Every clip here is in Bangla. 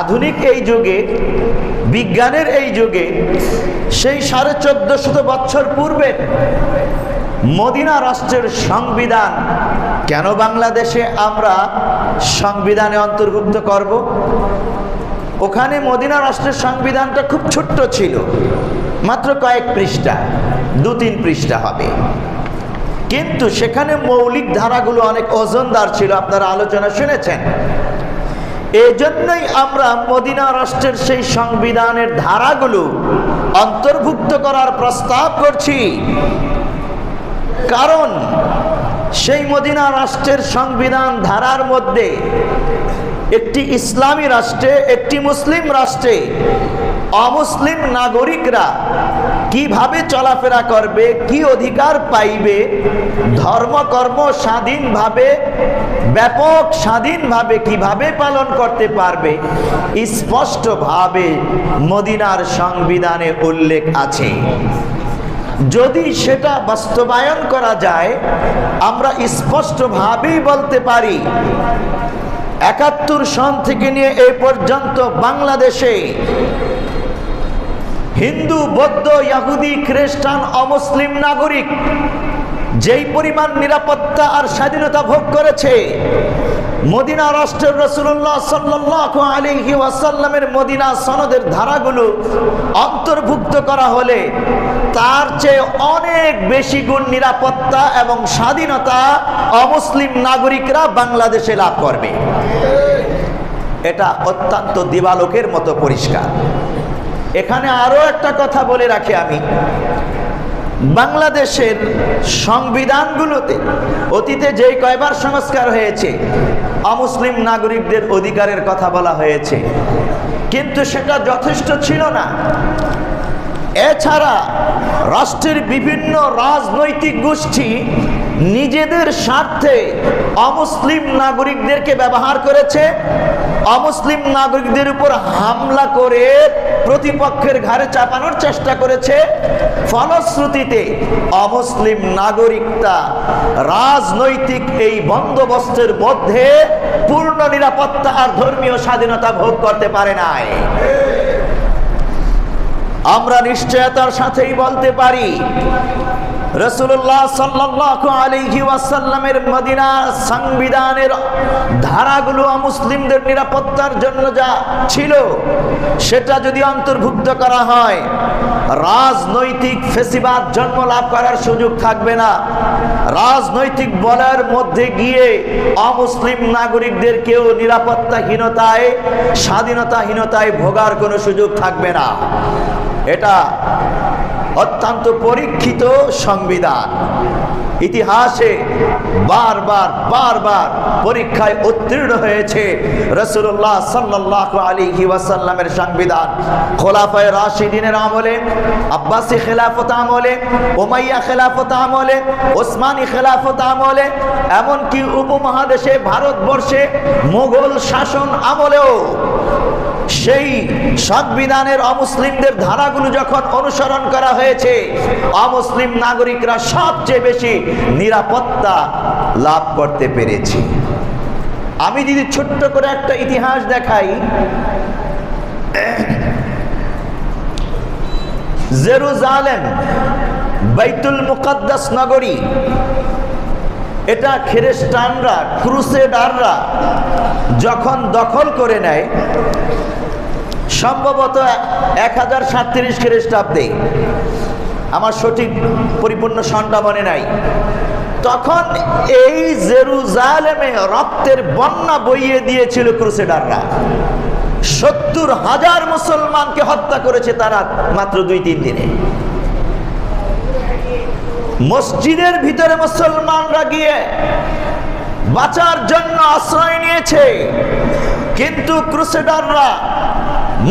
আধুনিক এই যুগে, বিজ্ঞানের এই যুগে, সেই সাড়ে চোদ্দ শত বছর পূর্বে মদিনা রাষ্ট্রের সংবিধান, কেন বাংলাদেশে আমরা সংবিধানে অন্তর্ভুক্ত করব? ওখানে মদিনা রাষ্ট্রের সংবিধানটা খুব ছোট্ট ছিল, মাত্র কয়েক পৃষ্ঠা, দু তিন পৃষ্ঠা হবে। কিন্তু সেখানে মৌলিক ধারাগুলো অনেক ওজনদার ছিল, আপনারা আলোচনা শুনেছেন। এজন্যই আমরা মদিনা রাষ্ট্রের সেই সংবিধানের ধারাগুলো অন্তর্ভুক্ত করার প্রস্তাব করছি। কারণ সেই মদিনা রাষ্ট্রের সংবিধান ধারার মধ্যে একটি ইসলামী রাষ্ট্রে, একটি মুসলিম রাষ্ট্রে অমুসলিম নাগরিকরা কীভাবে চলাফেরা করবে, কি অধিকার পাইবে ধর্মকর্ম স্বাধীনভাবে, ব্যাপক স্বাধীনভাবে কীভাবে পালন করতে পারবে, স্পষ্টভাবে মদিনার সংবিধানে উল্লেখ আছে। যদি সেটা বাস্তবায়ন করা যায়, আমরা স্পষ্টভাবেই বলতে পারি, একাত্তর সন থেকে নিয়ে এই পর্যন্ত বাংলাদেশে হিন্দু, বৌদ্ধ ইয়াহুদি খ্রিস্টান অমুসলিম নাগরিক যেই পরিমাণ নিরাপত্তা আর স্বাধীনতা ভোগ করেছে মদিনা রাষ্ট্রের রসুল্লাহ সাল্লাহ আলিহি ওয়াসাল্লামের মদিনা সনদের ধারাগুলো অন্তর্ভুক্ত করা হলে তার চেয়ে অনেক বেশি গুণ নিরাপত্তা এবং স্বাধীনতা অমুসলিম নাগরিকরা বাংলাদেশে লাভ করবে। এটা অত্যন্ত দিবালোকের মতো পরিষ্কার। এখানে আরও একটা কথা বলে রাখি আমি। বাংলাদেশের সংবিধানগুলোতে অতীতে যেই কয়বার সংস্কার হয়েছে, অমুসলিম নাগরিকদের অধিকারের কথা বলা হয়েছে। কিন্তু সেটা যথেষ্ট ছিল না। এছাড়া রাষ্ট্রের বিভিন্ন রাজনৈতিক গোষ্ঠী নিজেদের স্বার্থে অমুসলিম নাগরিকদেরকে ব্যবহার করেছে, অমুসলিম নাগরিকদের উপর হামলা করে প্রতিপক্ষের ঘাড়ে চাপানোর চেষ্টা করেছে। ফলশ্রুতিতে অমুসলিম নাগরিকতা রাজনৈতিক এই বন্দোবস্তের মধ্যে পূর্ণ নিরাপত্তা আর ধর্মীয় স্বাধীনতা ভোগ করতে পারে নাই। আমরা নিশ্চয়তার সাথেই বলতে পারি রসুল্লাহ সাল্লাহ আলহি ওয়াসাল্লামের মদিনা সংবিধানের ধারাগুলো মুসলিমদের নিরাপত্তার জন্য যা ছিল, সেটা যদি অন্তর্ভুক্ত করা হয়, রাজনৈতিক ফেসিবাদ জন্ম লাভ করার সুযোগ থাকবে না। রাজনৈতিক বলের মধ্যে গিয়ে অমুসলিম নাগরিকদের কেউ নিরাপত্তাহীনতায়, স্বাধীনতাহীনতায় ভোগার কোনো সুযোগ থাকবে না। এটা অত্যন্ত পরীক্ষিত সংবিধান। ইতিহাসে বারবার বারবার পরীক্ষায় উত্তীর্ণ হয়েছে রসুল্লাহ সাল্লাহ আলী ওয়াসাল্লামের সংবিধান। খোলাফায় রাশিদিনের আমলে, আব্বাসী খেলাফত আমলে ওমাইয়া খেলাফত আমলে, ওসমানী খেলাফত আমলে, এমনকি উপমহাদেশে, ভারতবর্ষে মোগল শাসন আমলেও সেই সংবিধানের অমুসলিমদের ধারাগুলো যখন অনুসরণ করা হয়েছে, অমুসলিম নাগরিকরা সবচেয়ে বেশি নিরাপত্তা লাভ করতে পেরেছে। আমি যদি ছোট্ট করে একটা ইতিহাস দেখাই। জেরুজালেম, বাইতুল মুকাদ্দাস নগরী এটা খ্রিস্টানরা, ক্রুসেডাররা যখন দখল করে নেয়, সম্ভবত এক হাজার সাতত্রিশ খ্রিস্টাব্দে, আমার সঠিক পরিপূর্ণ সনটা মনে নাই, তখন এই জেরুজালেমে রক্তের বন্যা বইয়ে দিয়েছিল ক্রুসেডাররা। সত্তর হাজার মুসলমানকে হত্যা করেছে তারা মাত্র দুই তিন দিনে। মসজিদের ভিতরে মুসলমানরা গিয়ে বাঁচার জন্য আশ্রয় নিয়েছে। কিন্তু ক্রুসেডাররা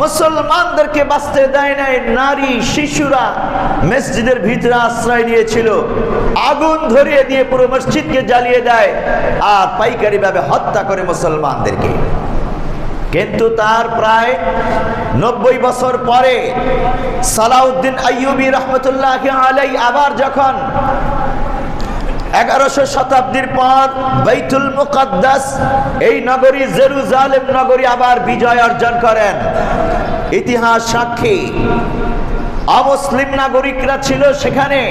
মুসলমানদেরকে বাঁচতে দেয় নাই, নারী, শিশুরা মসজিদের ভিতরে আশ্রয় নিয়েছিল। আগুন ধরিয়ে দিয়ে পুরো মসজিদকে জ্বালিয়ে দেয়, আর পাইকারি ভাবে হত্যা করে মুসলমানদেরকে। কিন্তু তার প্রায় নব্বই বছর পরে সালাউদ্দিন আইয়ুবী রহমতুল্লাহ আলাই আবার যখন এগারোশো শতাব্দীর পর বৈতুল মুকদ্দাস, এই নগরী জেরুজালেম নগরী আবার বিজয় অর্জন করেন। ইতিহাস সাক্ষী, অমুসলিম নাগরিকরা ছিল সেখানে।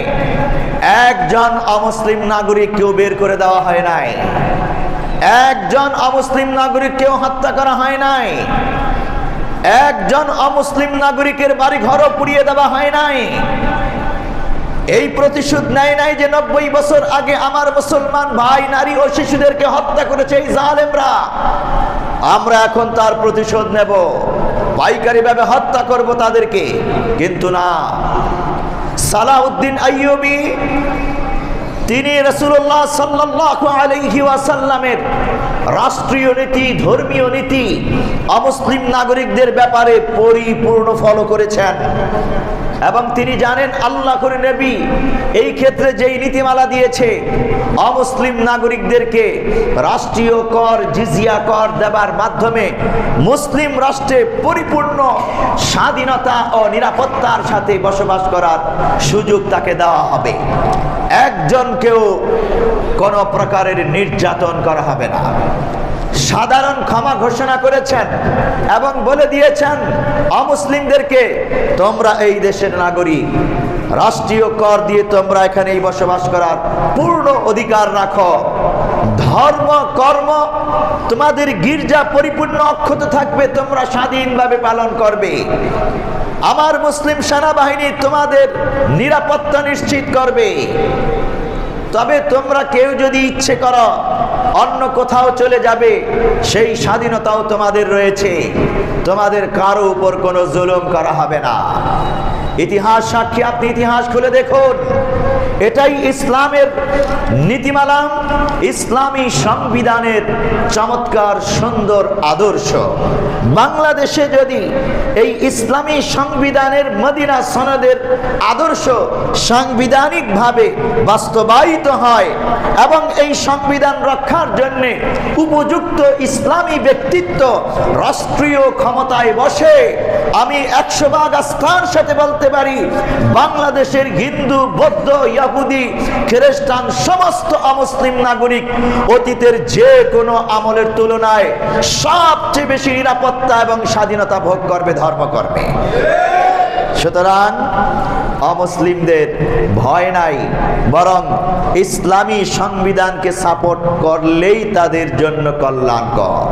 একজন অমুসলিম নাগরিক কেউ বের করে দেওয়া হয় নাই। একজন অমুসলিম নাগরিক কেউ হত্যা করা হয় নাই। একজন অমুসলিম নাগরিকের বাড়ি ঘরও পুড়িয়ে দেওয়া হয় নাই। এই প্রতিশোধ নেয় নাই যে নব্বই বছর আগে আমার মুসলমান ভাই, নারী ও শিশুদেরকে হত্যা করেছে এই জালেমরা। আমরা এখন তার প্রতিশোধ নেব। পাইকারি ভাবে হত্যা করব তাদেরকে। কিন্তু না। সালাউদ্দিন আইয়ুবী তিনি রসুল্লাহ সাল্লাহ আলহি ওয়াসাল্লামের রাষ্ট্রীয় নীতি, ধর্মীয় নীতি, অমুসলিম নাগরিকদের ব্যাপারে পরিপূর্ণ ফলো করেছেন। এবং তিনি জানেন আল্লাহ করে নবী এই ক্ষেত্রে যেই নীতিমালা দিয়েছে, অমুসলিম নাগরিকদেরকে রাষ্ট্রীয় কর, জিজিয়া কর দেবার মাধ্যমে মুসলিম রাষ্ট্রে পরিপূর্ণ স্বাধীনতা ও নিরাপত্তার সাথে বসবাস করার সুযোগ তাকে দেওয়া হবে। একজনকেও কোন প্রকারের নির্যাতন করা হবে না। সাধারণ ক্ষমা ঘোষণা করেছেন এবং বলে দিয়েছেন, অমুসলিমদেরকে তোমরা এই দেশের নাগরিক, রাষ্ট্রীয় কর দিয়ে তোমরা এখানেই বসবাস করার পূর্ণ অধিকার রাখো। ধর্ম, কর্ম, তোমাদের গির্জা পরিপূর্ণ অক্ষত থাকবে, তোমরা স্বাধীনভাবে পালন করবে। আমার মুসলিম সেনাবাহিনী তোমাদের নিরাপত্তা নিশ্চিত করবে। তবে তোমরা কেউ যদি ইচ্ছে করো অন্য কোথাও চলে যাবে, সেই স্বাধীনতাও তোমাদের রয়েছে। তোমাদের কারও উপর কোনো জুলুম করা হবে না। ইতিহাস সাক্ষী, আপনি ইতিহাস খুলে দেখুন। এটাই ইসলামের নীতিমালা, ইসলামী সংবিধানের চমৎকার সুন্দর আদর্শ। বাংলাদেশে যদি এই ইসলামী সংবিধানের মদিনা সনদের আদর্শ সাংবিধানিকভাবে বাস্তবায়িত হয় এবং এই সংবিধান রক্ষার জন্য উপযুক্ত ইসলামী ব্যক্তিত্ব রাষ্ট্রীয় ক্ষমতায় বসে, আমি একশো ভাগ আস্থার সাথে বলতে পারি, বাংলাদেশের হিন্দু, বৌদ্ধ ইয়াহুদি খ্রিস্টান, সমস্ত অমুসলিম নাগরিক অতীতের যে কোনো আমলের তুলনায় সবচেয়ে বেশি নিরাপত্তা এবং স্বাধীনতা ভোগ করবে, ধর্ম করবে। সুতরাং অমুসলিমদের ভয় নাই, বরং ইসলামী সংবিধানকে সাপোর্ট করলেই তাদের জন্য কল্যাণকর।